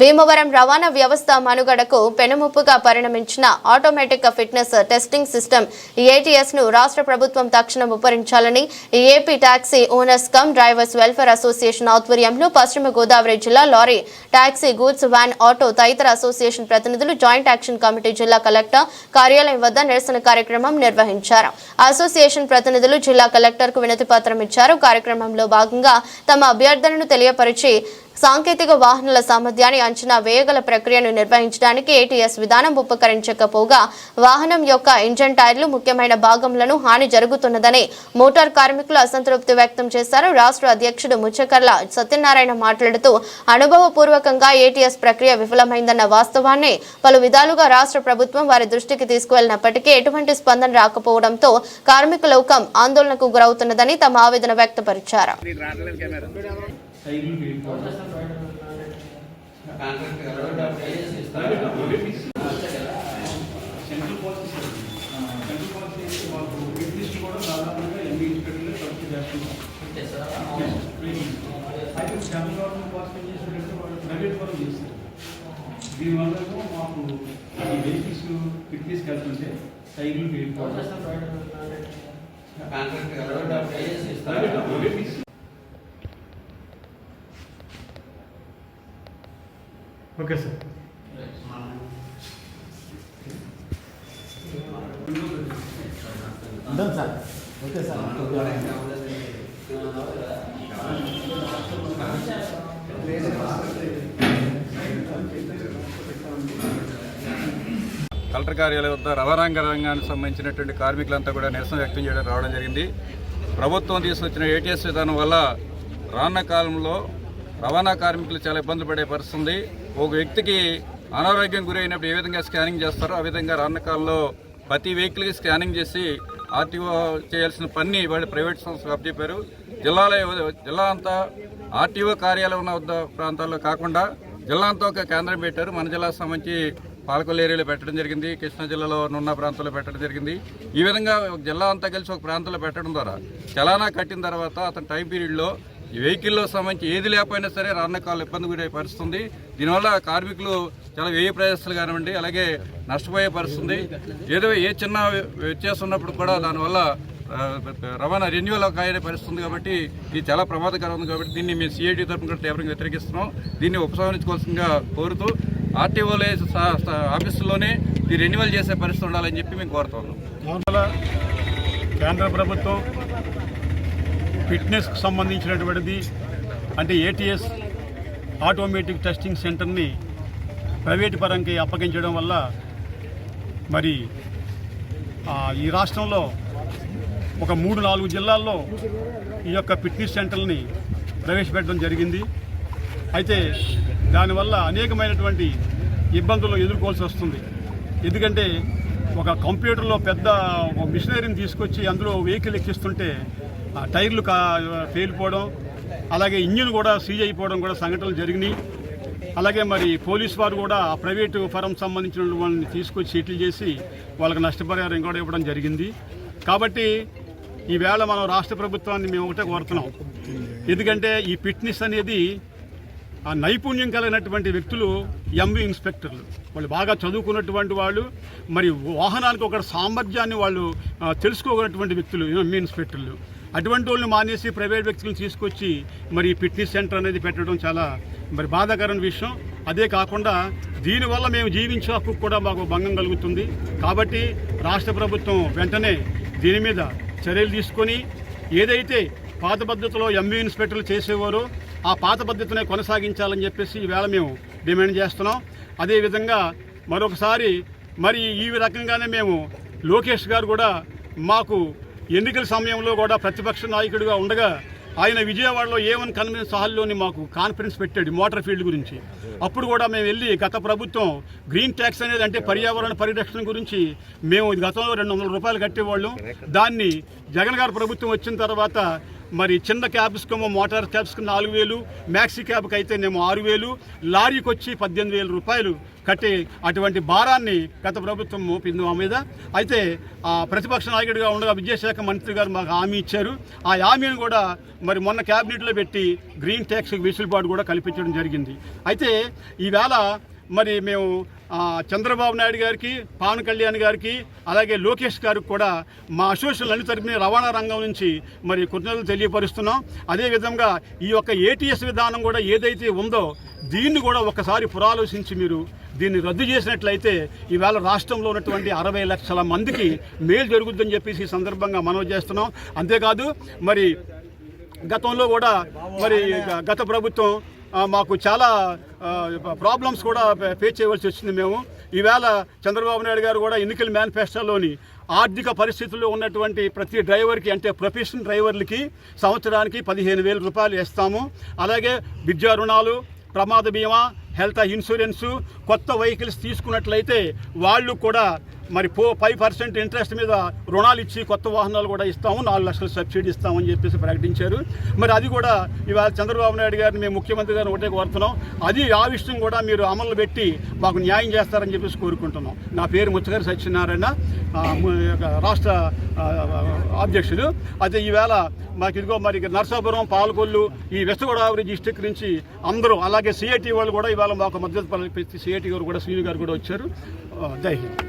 భీమవరం రవాణా వ్యవస్థ మనుగడకు పెనుముప్పుగా పరిణమించిన ఆటోమేటిక్ ఫిట్నెస్ టెస్టింగ్ సిస్టమ్ ఏటీఎస్ను రాష్ట్ర ప్రభుత్వం తక్షణం ఉపరించాలని AP taxi owners cum drivers welfare association ఆధ్వర్యంలో పశ్చిమ గోదావరి జిల్లా lorry taxi goods van auto తదితర అసోసియేషన్ ప్రతినిధులు జాయింట్ యాక్షన్ కమిటీ జిల్లా కలెక్టర్ కార్యాలయం వద్ద నిరసన కార్యక్రమం నిర్వహించారు. అసోసియేషన్ ప్రతినిధులు జిల్లా కలెక్టర్కు వినతి పత్రం ఇచ్చారు. కార్యక్రమంలో భాగంగా తమ అభ్యర్థనను తెలియపరిచి సాంకేతిక వాహనాల సామర్థ్యాన్ని అంచనా వేయగల ప్రక్రియను నిర్వహించడానికి ఏటీఎస్ విధానం ఉపకరించకపోగా వాహనం యొక్క ఇంజన్ టైర్లు ముఖ్యమైన భాగంలను హాని జరుగుతున్నదని మోటార్ కార్మికులు అసంతృప్తి వ్యక్తం చేశారు. రాష్ట్ర అధ్యక్షుడు ముచ్చకర్ల సత్యనారాయణ మాట్లాడుతూ అనుభవపూర్వకంగా ఏటీఎస్ ప్రక్రియ విఫలమైందన్న వాస్తవాన్ని పలు విధాలుగా రాష్ట్ర ప్రభుత్వం వారి దృష్టికి తీసుకువెళ్ళినప్పటికీ ఎటువంటి స్పందన రాకపోవడంతో కార్మిక లోకం ఆందోళనకు గురవుతున్నదని తమ ఆవేదన వ్యక్తపరిచారు. Central policy sir central policy మాకు లిస్ట్ కూడా దాదాపుగా ఎన్ని ఇన్స్పెక్టర్లు తప్పు చేస్తున్నాం అయితే సెంట్రల్ గవర్నమెంట్ పాలసీ చేసినట్టు వాళ్ళు ప్రైవేట్ పనులు చేస్తారు దీనివల్ల ఏమో మాకు ఈ వెహికల్స్ పిక్ తీసుకెళ్తుంటే సైకిల్ వెళ్ళిపోవడం private okay sir. Sir. Okay sir. Collector కార్యాలయం వద్ద రవాణా రంగానికి సంబంధించినటువంటి కార్మికులంతా కూడా నిరసన వ్యక్తం చేయడం రావడం జరిగింది. ప్రభుత్వం తీసుకొచ్చిన ఏటీఎస్ విధానం వల్ల రానున్న కాలంలో రవాణా కార్మికులు చాలా ఇబ్బందులు పడే పరిస్థితుంది. ఒక వ్యక్తికి అనారోగ్యం గురైనప్పుడు ఏ విధంగా స్కానింగ్ చేస్తారో ఆ విధంగా రానున్న కాలంలో ప్రతి వెహికల్కి స్కానింగ్ చేసి ఆర్టీఓ చేయాల్సిన పని వాళ్ళు ప్రైవేట్ సంస్థలు అప్పచెప్పారు. జిల్లాలో జిల్లా అంతా ఆర్టీఓ కార్యాలయం ఉన్న ప్రాంతాల్లో కాకుండా జిల్లా అంతా ఒక కేంద్రం పెట్టారు. మన జిల్లా సంబంధించి పాలకొల్లు ఏరియాలో పెట్టడం జరిగింది. కృష్ణా జిల్లాలో ఉన్న ప్రాంతాల్లో పెట్టడం జరిగింది. ఈ విధంగా ఒక జిల్లా అంతా కలిసి ఒక ప్రాంతంలో పెట్టడం ద్వారా చలానా కట్టిన తర్వాత అతని టైం పీరియడ్లో ఈ వెహికల్లో సంబంధించి ఏది లేకపోయినా సరే రాన్నకాలు ఇబ్బంది గురే పరిస్థితుంది. దీనివల్ల కార్మికులు చాలా వ్యయ ప్రయాసాలు కానివ్వండి అలాగే నష్టపోయే పరిస్థితుంది. ఏదో ఏ చిన్న వ్యత్యాసం ఉన్నప్పుడు కూడా దానివల్ల రవాణా రెన్యువల్ కాయనే పరిస్థితి ఉంది కాబట్టి ఇది చాలా ప్రమాదకరం ఉంది కాబట్టి దీన్ని మేము సిఐటి తరఫున కూడా తీవ్రంగా వ్యతిరేకిస్తున్నాం. దీన్ని ఉపసంహరించుకోవాల్సిందిగా కోరుతూ ఆర్టీఓలే ఆఫీసుల్లోనే ఈ రెన్యువల్ చేసే పరిస్థితి ఉండాలని చెప్పి మేము కోరుతున్నాం. కేంద్ర ప్రభుత్వం ఫిట్నెస్కి సంబంధించినటువంటిది అంటే ఏటీఎస్ ఆటోమేటిక్ టెస్టింగ్ సెంటర్ని ప్రైవేట్ పరంగా అప్పగించడం వల్ల మరి ఈ రాష్ట్రంలో ఒక మూడు నాలుగు జిల్లాల్లో ఈ యొక్క ఫిట్నెస్ సెంటర్ని ప్రవేశపెట్టడం జరిగింది. అయితే దానివల్ల అనేకమైనటువంటి ఇబ్బందులు ఎదుర్కోవాల్సి వస్తుంది. ఎందుకంటే ఒక కంప్యూటర్లో పెద్ద ఒక మిషనరీని తీసుకొచ్చి అందులో వెహికల్ ఎక్కిస్తుంటే టైర్లు కా పేలిపోవడం అలాగే ఇంజిన్ కూడా సీజ్ అయిపోవడం కూడా సంఘటనలు జరిగినాయి. అలాగే మరి పోలీస్ వారు కూడా ఆ ప్రైవేటు ఫరం సంబంధించిన వాళ్ళని తీసుకొచ్చి సెటిల్ చేసి వాళ్ళకి నష్టపరిహారం కూడా ఇవ్వడం జరిగింది. కాబట్టి ఈవేళ మనం రాష్ట్ర ప్రభుత్వాన్ని మేము ఒకటే కోరుతున్నాం. ఎందుకంటే ఈ ఫిట్నెస్ అనేది ఆ నైపుణ్యం కలిగినటువంటి వ్యక్తులు ఎంబీ ఇన్స్పెక్టర్లు. వాళ్ళు బాగా చదువుకున్నటువంటి వాళ్ళు మరి వాహనానికి ఒక సామర్థ్యాన్ని వాళ్ళు తెలుసుకోగలటువంటి వ్యక్తులు ఎంవి ఇన్స్పెక్టర్లు. అటువంటి వాళ్ళని మానేసి ప్రైవేట్ వ్యక్తులను తీసుకొచ్చి మరి ఫిట్నెస్ సెంటర్ అనేది పెట్టడం చాలా మరి బాధాకరమైన విషయం. అదే కాకుండా దీనివల్ల మేము జీవించే హక్కు కూడా మాకు భంగం కలుగుతుంది. కాబట్టి రాష్ట్ర ప్రభుత్వం వెంటనే దీని మీద చర్యలు తీసుకొని ఏదైతే పాత పద్ధతిలో ఎంబీ ఇన్స్పెక్టర్లు చేసేవారో ఆ పాత పద్ధతినే కొనసాగించాలని చెప్పేసి ఈవేళ మేము డిమాండ్ చేస్తున్నాం. అదేవిధంగా మరొకసారి మరి ఈ రకంగానే మేము లోకేష్ గారు కూడా మాకు ఎన్నికల సమయంలో కూడా ప్రతిపక్ష నాయకుడిగా ఉండగా ఆయన విజయవాడలో ఏవన్ కన్వెన్స్ హాల్లోని మాకు కాన్ఫరెన్స్ పెట్టాడు మోటార్ ఫీల్డ్ గురించి. అప్పుడు కూడా మేము వెళ్ళి గత ప్రభుత్వం గ్రీన్ ట్యాక్స్ అనేది అంటే పర్యావరణ పరిరక్షణ గురించి మేము గతంలో రెండు వందల రూపాయలు కట్టేవాళ్ళం. దాన్ని జగన్ గారు ప్రభుత్వం వచ్చిన తర్వాత మరి చిన్న క్యాబ్స్కేమో మోటార్ క్యాబ్స్కి నాలుగు వేలు మ్యాక్సీ క్యాబ్కి అయితేనేమో ఆరు వేలు లారీకి వచ్చి పద్దెనిమిది వేల రూపాయలు కట్టి అటువంటి భారాన్ని గత ప్రభుత్వం మోపింది మా మీద. అయితే ఆ ప్రతిపక్ష నాయకుడిగా ఉండగా విద్యాశాఖ మంత్రి గారు మాకు హామీ ఇచ్చారు. ఆ హామీని కూడా మరి మొన్న క్యాబినెట్లో పెట్టి గ్రీన్ ట్యాక్స్ వెసులుబాటు కూడా కల్పించడం జరిగింది. అయితే ఈవేళ మరి మేము చంద్రబాబు నాయుడు గారికి పవన్ కళ్యాణ్ గారికి అలాగే లోకేష్ గారికి కూడా మా అసోసియేషన్ అన్ని తరపున రవాణా రంగం నుంచి మరి కృతజ్ఞతలు తెలియపరుస్తున్నాం. అదేవిధంగా ఈ యొక్క ఏటీఎస్ విధానం కూడా ఏదైతే ఉందో దీన్ని కూడా ఒకసారి పురాలోచించి మీరు దీన్ని రద్దు చేసినట్లయితే ఈవేళ రాష్ట్రంలో ఉన్నటువంటి అరవై లక్షల మందికి మేలు జరుగుతుందని చెప్పేసి ఈ సందర్భంగా మనవి చేస్తున్నాం. అంతేకాదు మరి గతంలో కూడా మరి గత ప్రభుత్వం మాకు చాలా ప్రాబ్లమ్స్ కూడా ఫేస్ చేయవలసి వచ్చింది మేము. ఈవేళ చంద్రబాబు నాయుడు గారు కూడా ఎన్నికల మేనిఫెస్టోలోని ఆర్థిక పరిస్థితుల్లో ఉన్నటువంటి ప్రతి డ్రైవర్కి అంటే ప్రొఫెషనల్ డ్రైవర్లకి సంవత్సరానికి పదిహేను వేల రూపాయలు ఇస్తాము అలాగే విద్యా రుణాలు ప్రమాద బీమా హెల్త్ ఇన్సూరెన్సు కొత్త వెహికల్స్ తీసుకున్నట్లయితే వాళ్ళు కూడా మరి ఫో ఫైవ్ పర్సెంట్ ఇంట్రెస్ట్ మీద రుణాలు ఇచ్చి కొత్త వాహనాలు కూడా ఇస్తాము నాలుగు లక్షలు సబ్సిడీ ఇస్తామని చెప్పేసి ప్రకటించారు. మరి అది కూడా ఇవాళ చంద్రబాబు నాయుడు గారిని మేము ముఖ్యమంత్రి గారిని ఒకటే కోరుతున్నాం. అది ఆ విషయం కూడా మీరు అమలు పెట్టి మాకు న్యాయం చేస్తారని చెప్పేసి కోరుకుంటున్నాం. నా పేరు ముచ్చగారి సత్యనారాయణ యొక్క రాష్ట్ర అధ్యక్షుడు. అయితే ఈవేళ మాకు ఇదిగో మరి నర్సాపురం పాలకొల్లు ఈ వెస్ట్ గోదావరి డిస్టిక్ నుంచి అందరూ అలాగే సిఐటి వాళ్ళు కూడా ఇవాళ మాకు మద్దతు సిఐటి గారు కూడా శ్రీను గారు కూడా వచ్చారు. జై హింద్.